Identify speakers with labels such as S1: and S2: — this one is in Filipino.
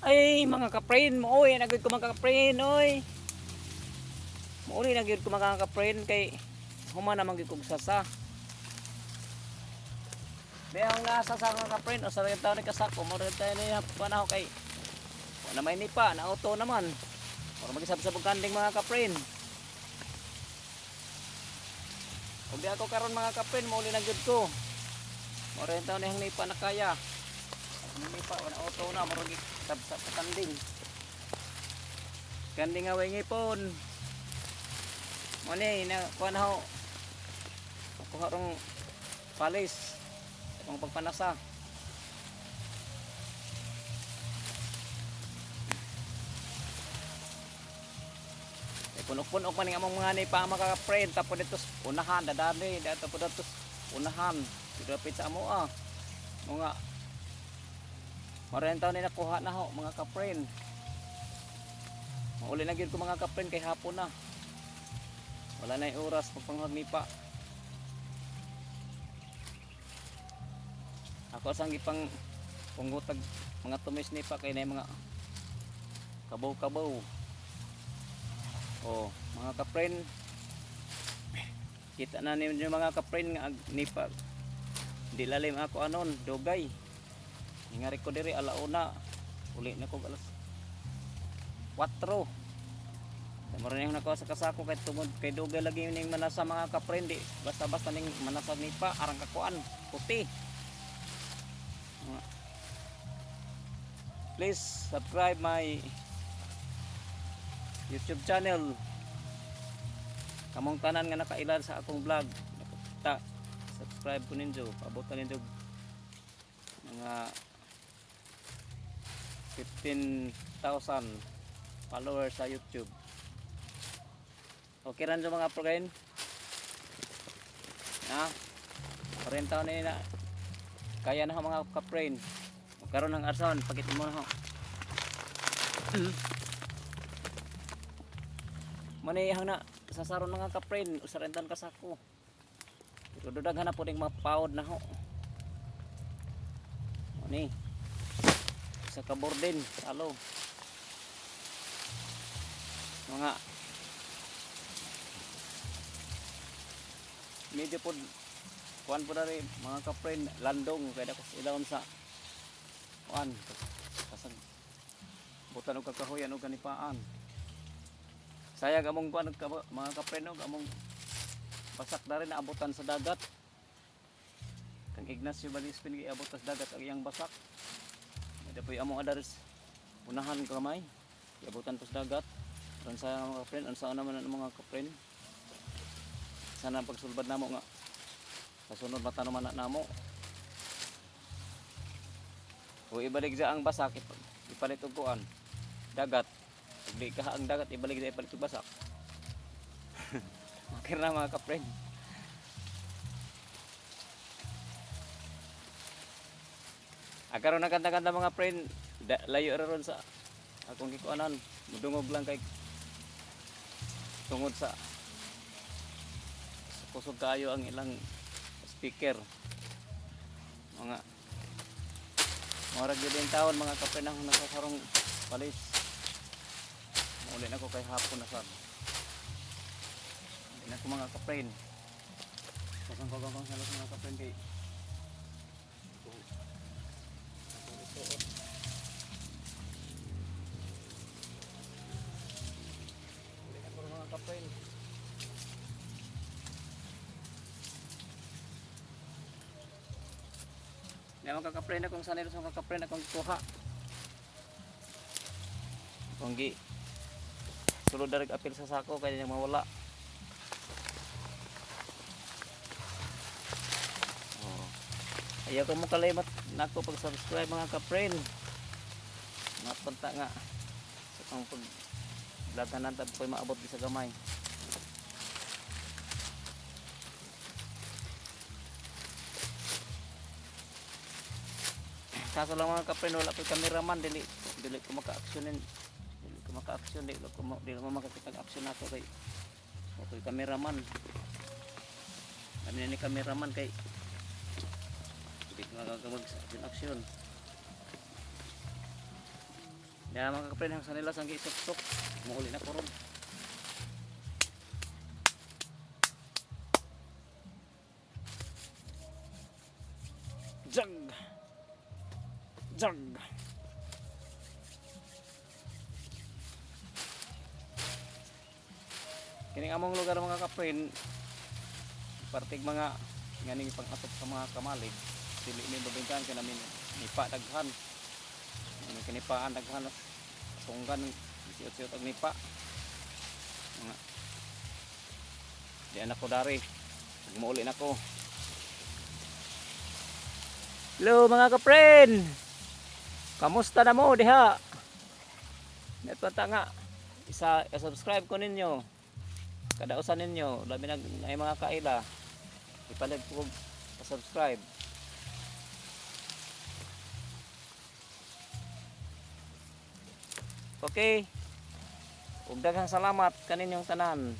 S1: Ay, mga kapren mo, oy, nagid ko mga kapren, oy. Mauli nagid ko mga kapren kay human naman gid kog sasa. Behang nasa sa mga kapren, o sa rin taon ni kasako, mo rin tayo ni panahon kay wala may nipa, na auto naman. Para mag-isab sa bugkanding mga kapren. Kung di ako karon mga kapren, mauli na gid ko. Mo rin taon ni hang nipa na kaya. Hindi pa, wala auto na, marungi sa kanding. Kanding away ngipon. Mo ni na kuan ho. Kuha rong palis. Ang pagpanasa. Eh, punok-punok man ang mga ni pa mga ka-friend tapos dito unahan dadami dito po dito unahan dito sa amo ah mga Maraming taon na nakuha na ho, mga kapren. Mauli na gyud ko mga kapren kay hapon na. Wala na oras pagpanghag ni pa. Ako sang gipang pungutag mga tumis ni pa kay na mga kabaw-kabaw. Oh, mga kapren. Kita na ninyo mga kapren nga ag- ni pa. Di lalim ako anon, dugay. Ingari ko diri alauna. Uli na ko alas 4. Maraming nako sa kasako kay tungod kay dugay lagi ning manasa mga kaprendi. Basta-basta ning manasa ni pa arang kakuan puti. Please subscribe my YouTube channel. Kamong tanan nga nakailan sa akong vlog. Ta subscribe ko ninyo, pabotan ninyo mga 15,000 followers sa YouTube. Okay ran sa mga progain? Ha? 40 taon na na. Kaya na mga kaprain. Karon ng arson, pakitin mo na ho. Mani hang na sasaron mga kaprain, usarentan ka sako. Pero dudaghan na po ding mga paod na ho. Mani sa kaborden talo mga medyo po kuan po na rin mga kapren landong kaya ko ilawon sa kuan kasag butan og kakahoyan og kanipaan sayag among kuan mga kapren og among pasak na rin abutan sa dagat. Kang Ignacio Balispin giabot sa dagat ang iyang basak ito po yung among adares unahan kamay. Iabutan po sa dagat. Ron sa mga kapren ang saan naman ang mga kapren sana pagsulbad namo nga. Kasunod mata naman na namo. O ibalik sa ang basak ip- ipalit og kuan dagat. Di ka ang dagat ibalik sa ipalit basak. Makir na mga kapren Akaron na kanta-kanta mga friend, da, layo ron sa akong gikuanan, mudungog lang kay tungod sa, kusog kayo ang ilang speaker. Mga Mora gyud din taon mga kapre nang nakasarong palis. Muli na ko kay hapon na sad. Na ko mga kapre. Kasang ko salos mga kapre kay Ulit ako ng mga kapren. May mga kakapren akong sanay sa mga kakapren akong kuha. Akong gi sulod darig apil sa sako kaya niyang mawala. Ayaw ko mo kalimat nako pag subscribe mga kapren. Napunta nga sa kong pag nanta ko maabot sa gamay. Kaso lang mga kapren wala ko cameraman dili dili ko maka-actionin dili ko maka-action dili ko ma- dili ko makakita action ako kay ako cameraman. Kami ni cameraman kay hindi ko makakawag sa action action. Yan mga kapre ang sanila sang gisok-sok. Muuli na ko ron. Jug. Jug. Kining among lugar mga kapren, partig mga nganing pang-atop sa mga kamalig, dili ni babintahan ka namin nipa daghan. Ano kinipaan daghan tunggan siot-siot og nipa. Mga Di anak ko dari. Muuli na ko. Hello mga kapren. Kamusta na mo diha? Netpata nga isa subscribe ko ninyo. Kadausan ninyo, labi nag ay mga kaila. Ipalag ko subscribe. Okay. Ug daghang salamat kaninyong tanan.